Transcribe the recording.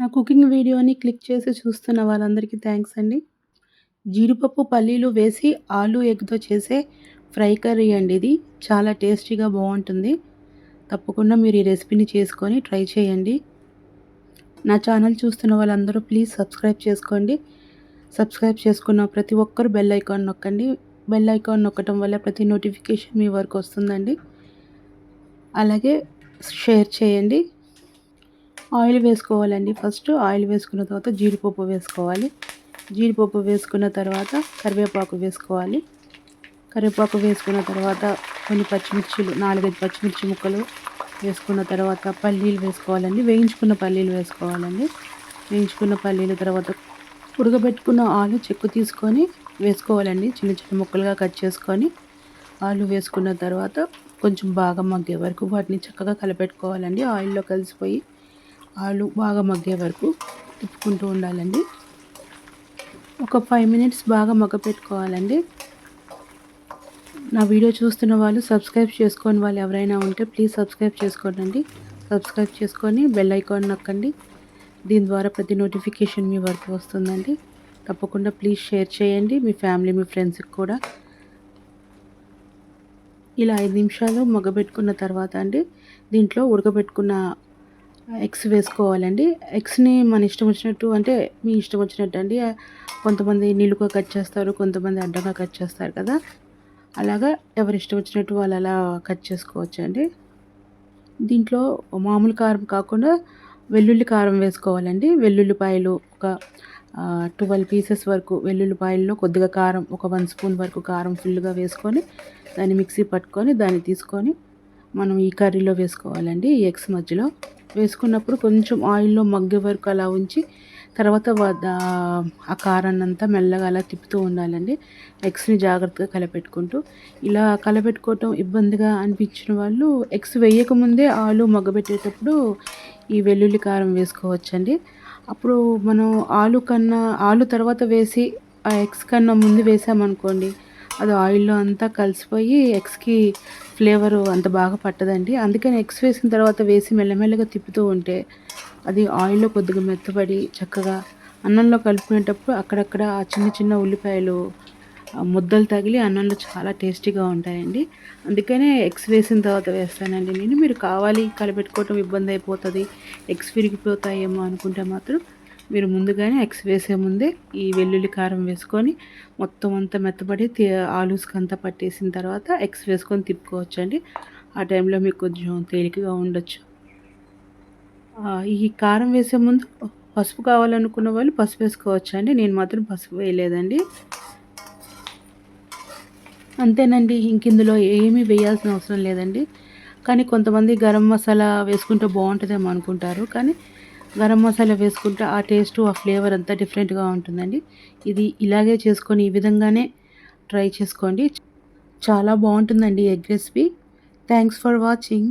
నా కుకింగ్ వీడియోని క్లిక్ చేసి చూస్తున్న వాళ్ళందరికీ థ్యాంక్స్ అండి. జీడిపప్పు పల్లీలు వేసి ఆలు ఎగ్తో చేసే ఫ్రై కర్రీ అండి ఇది. చాలా టేస్టీగా బాగుంటుంది. తప్పకుండా మీరు ఈ రెసిపీని చేసుకొని ట్రై చేయండి. నా ఛానల్ చూస్తున్న వాళ్ళందరూ ప్లీజ్ సబ్స్క్రైబ్ చేసుకోండి. సబ్స్క్రైబ్ చేసుకున్న ప్రతి ఒక్కరు బెల్ ఐకాన్ నొక్కండి. బెల్ ఐకాన్ నొక్కటం వల్ల ప్రతి నోటిఫికేషన్ మీ వరకు వస్తుందండి. అలాగే షేర్ చేయండి. ఆయిల్ వేసుకోవాలండి. ఫస్ట్ ఆయిల్ వేసుకున్న తర్వాత జీడిపప్పు వేసుకోవాలి. జీడిపప్పు వేసుకున్న తర్వాత కరివేపాకు వేసుకోవాలి. కరివేపాకు వేసుకున్న తర్వాత కొన్ని పచ్చిమిర్చిలు నాలుగైదు పచ్చిమిర్చి ముక్కలు వేసుకున్న తర్వాత పల్లీలు వేసుకోవాలండి. వేయించుకున్న పల్లీలు వేసుకోవాలండి. వేయించుకున్న పల్లీల తర్వాత ఉడకబెట్టుకున్న ఆలు చెక్కు తీసుకొని వేసుకోవాలండి. చిన్న చిన్న ముక్కలుగా కట్ చేసుకొని ఆలు వేసుకున్న తర్వాత కొంచెం బాగా మగ్గే వరకు వాటిని చక్కగా కలపెట్టుకోవాలండి. ఆయిల్లో కలిసిపోయి ఆలు బాగా మగ్గే వరకు తిప్పుకుంటూ ఉండాలండి. ఒక ఫైవ్ మినిట్స్ బాగా మగ్గ పెట్టుకోవాలండి. నా వీడియో చూస్తున్న వాళ్ళు సబ్స్క్రైబ్ చేసుకొని వాళ్ళు ఎవరైనా ఉంటే ప్లీజ్ సబ్స్క్రైబ్ చేసుకోండి సబ్స్క్రైబ్ చేసుకొని బెల్ ఐకాన్ నొక్కండి. దీని ద్వారా ప్రతి నోటిఫికేషన్ మీ వరకు వస్తుందండి. తప్పకుండా ప్లీజ్ షేర్ చేయండి మీ ఫ్యామిలీ మీ ఫ్రెండ్స్కి కూడా. ఇలా ఐదు నిమిషాలు మగ్గబెట్టుకున్న తర్వాత అండి దీంట్లో ఉడకబెట్టుకున్న ఎగ్స్ వేసుకోవాలండి. ఎగ్స్ని మన ఇష్టం వచ్చినట్టు అంటే మీ ఇష్టం వచ్చినట్టు అండి. కొంతమంది నిలుగా కట్ చేస్తారు కొంతమంది అడ్డంగా కట్ చేస్తారు కదా. అలాగా ఎవరి ఇష్టం వచ్చినట్టు వాళ్ళు అలా కట్ చేసుకోవచ్చండి. దీంట్లో మామూలు కారం కాకుండా వెల్లుల్లి కారం వేసుకోవాలండి. వెల్లుల్లిపాయలు ఒక ట్వెల్వ్ పీసెస్ వరకు వెల్లుల్లిపాయల్లో కొద్దిగా కారం ఒక వన్ స్పూన్ వరకు కారం ఫుల్గా వేసుకొని దాన్ని మిక్సీ పట్టుకొని దాన్ని తీసుకొని మనం ఈ కర్రీలో వేసుకోవాలండి ఈ ఎగ్స్ మధ్యలో. వేసుకున్నప్పుడు కొంచెం ఆయిల్లో మగ్గే వరకు అలా ఉంచి తర్వాత ఆ కారాన్ని అంతా మెల్లగా అలా తిప్పుతూ ఉండాలండి. ఎగ్స్ని జాగ్రత్తగా కలపెట్టుకుంటూ. ఇలా కలపెట్టుకోవటం ఇబ్బందిగా అనిపించిన వాళ్ళు ఎగ్స్ వేయకముందే ఆలు మగ్గబెట్టేటప్పుడు ఈ వెల్లుల్లి కారం వేసుకోవచ్చండి. అప్పుడు మనం ఆలు కన్నా ఆలు తర్వాత వేసి ఆ ఎగ్స్ కన్నా ముందు వేసామనుకోండి అది ఆయిల్లో అంతా కలిసిపోయి ఎగ్స్కి ఫ్లేవర్ అంత బాగా పట్టదండి. అందుకని ఎగ్స్ వేసిన తర్వాత వేసి మెల్లమెల్లగా తిప్పుతూ ఉంటే అది ఆయిల్లో కొద్దిగా మెత్తబడి చక్కగా అన్నంలో కలుపుకునేటప్పుడు అక్కడక్కడ ఆ చిన్న చిన్న ఉల్లిపాయలు ముద్దలు తగిలి అన్నంలో చాలా టేస్టీగా ఉంటాయండి. అందుకనే ఎగ్స్ వేసిన తర్వాత వేస్తానండి నేను. మీరు కావాలి కలిపెట్టుకోవటం ఇబ్బంది అయిపోతుంది ఎగ్స్ విరిగిపోతాయేమో అనుకుంటే మాత్రం మీరు ముందుగానే ఎగ్స్ వేసే ముందే ఈ వెల్లుల్లి కారం వేసుకొని మొత్తం అంతా మెత్తబడి ఆలూస్కి అంతా పట్టేసిన తర్వాత ఎగ్స్ వేసుకొని తిప్పుకోవచ్చండి. ఆ టైంలో మీకు కొంచెం తేలికగా ఉండొచ్చు. ఈ కారం వేసే ముందు పసుపు కావాలనుకున్న వాళ్ళు పసుపు వేసుకోవచ్చు అండి నేను మాత్రం పసుపు వేయలేదండి. అంతేనండి ఇంక ఇందులో ఏమీ వేయాల్సిన అవసరం లేదండి. కానీ కొంతమంది గరం మసాలా వేసుకుంటే బాగుంటుందేమో అనుకుంటారు. కానీ గరం మసాలా వేసుకుంటే ఆ టేస్ట్ ఆ ఫ్లేవర్ అంతా డిఫరెంట్గా ఉంటుందండి. ఇది ఇలాగే చేసుకొని ఈ విధంగానే ట్రై చేసుకోండి. చాలా బాగుంటుందండి egg recipe. Thanks for watching